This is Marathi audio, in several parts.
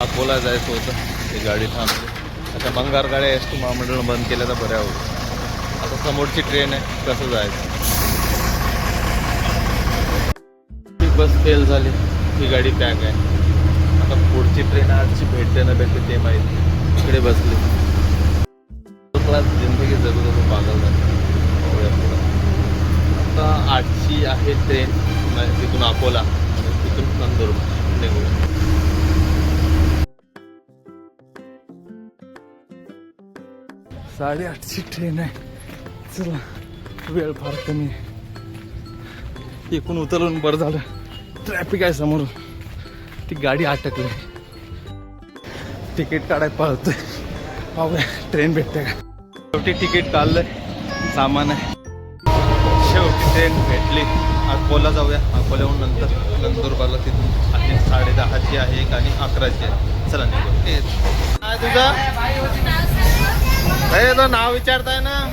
अकोला जायचं होतं ते गाडी थांबली. आता बंगार गाड्या एस टी महामंडळ बंद केल्या तर बऱ्या होतं आता समोरची ट्रेन आहे कसं जायचं? ती बस फेल झाली ही गाडी पॅक आहे. आता पुढची ट्रेन आजची भेटते ना भेटते ते माहिती इकडे बसली. क्लास जिंदगी जगू जगू पागल झाली. आता आठची आहे ट्रेन म्हणजे तिथून अकोला तिथून नंदुरबार. निघूया. साडेआठची ट्रेन आहे. चला वेळ फार कमी आहे. एकूण उतरवून बरं झालं. ट्रॅफिक आहे समोर ती गाडी अटकली. तिकीट काढाय पळतोय पाहूया ट्रेन भेटते का? शेवटी तिकीट काढलंय. सामान आहे. शेवटी ट्रेन भेटली. अकोला जाऊया. अकोल्याहून नंतर नंदुरबारला तिथून. आणि साडे दहाची आहे एक आणि अकराची आहे. चला निघू. काय तुझं? अरे तो नाव विचारताय ना.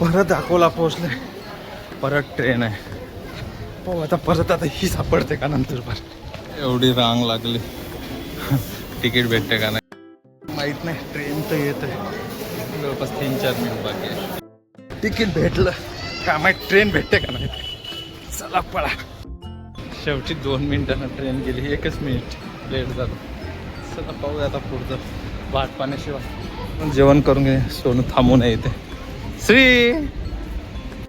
परत अकोला पोहोचले. परत ट्रेन आहे. पाहू आता परत आता ही सापडते का नंतर एवढी रांग लागली. तिकीट भेटते का नाही? माहीत नाही ट्रेन तर येत आहे जवळपास तीन चार मिनिट बाकी आहे. तिकीट भेटलं. का माहीत ट्रेन भेटते का नाही? चला पळा. शेवटी दोन मिनिटानं ट्रेन गेली एकच मिनिट लेट झालं. चला पाहूया आता पुढचं. वाट पाण्याशिवाय जेवण करून घे सोनू थांबू नये इथे. श्री!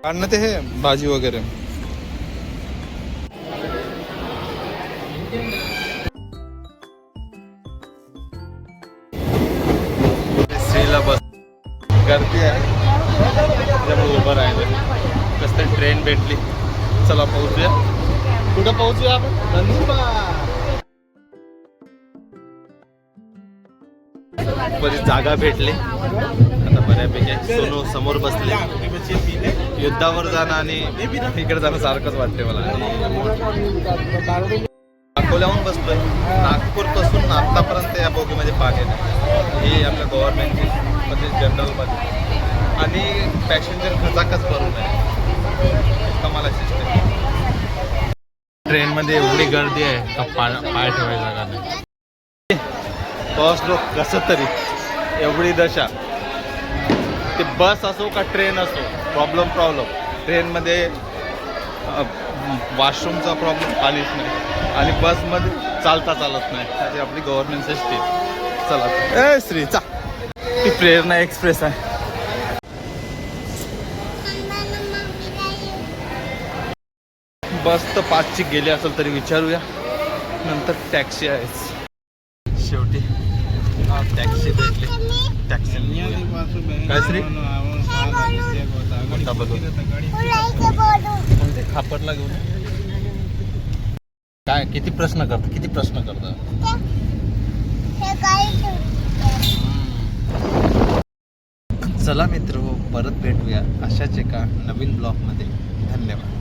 काढणं ते हे भाजी वगैरे. गर्दी आहे. त्यामुळे उभं राहिलं कसं तरी ट्रेन भेटली. चला पोहोचूया. कुठं पोहोचूया आपण? नंदुरबार बरीच जागा भेटली. आता बऱ्यापैकी आहे. सोनू समोर बसले. युद्धावर जाणं आणि इकडे जाणं सारखंच वाटते मला. अकोल्याहून बसतोय नागपूरपासून आतापर्यंत या बोगीमध्ये पाणी नाही. ही आपल्या गव्हर्नमेंटची म्हणजे जनरलमध्ये आणि पॅसेंजर खचाखच भरून आहे. कमाला सिस्टम ट्रेनमध्ये एवढी गर्दी आहे का पाय पाय ठेवायला जागा नाही? पोहोचलो कसं तरी एवढी दशा. ते बस असो का ट्रेन असो प्रॉब्लेम प्रॉब्लेम ट्रेनमध्ये वॉशरूमचा प्रॉब्लेम पाणीच नाही. आणि बसमध्ये चालता चालत नाही. अशी आपली गव्हर्नमेंट सिस्टीम चला. ए श्री चा. ही प्रेरणा एक्सप्रेस आहे. बस तर पाचची गेली असेल तरी विचारूया. नंतर टॅक्सी आहेच. शेवटी. टॅक्सी भेटली. टॅक्सी. काय श्री घेऊन काय किती प्रश्न करता किती प्रश्न करता? चला मित्र हो परत भेटूया अशाच एका नवीन ब्लॉगमध्ये. धन्यवाद.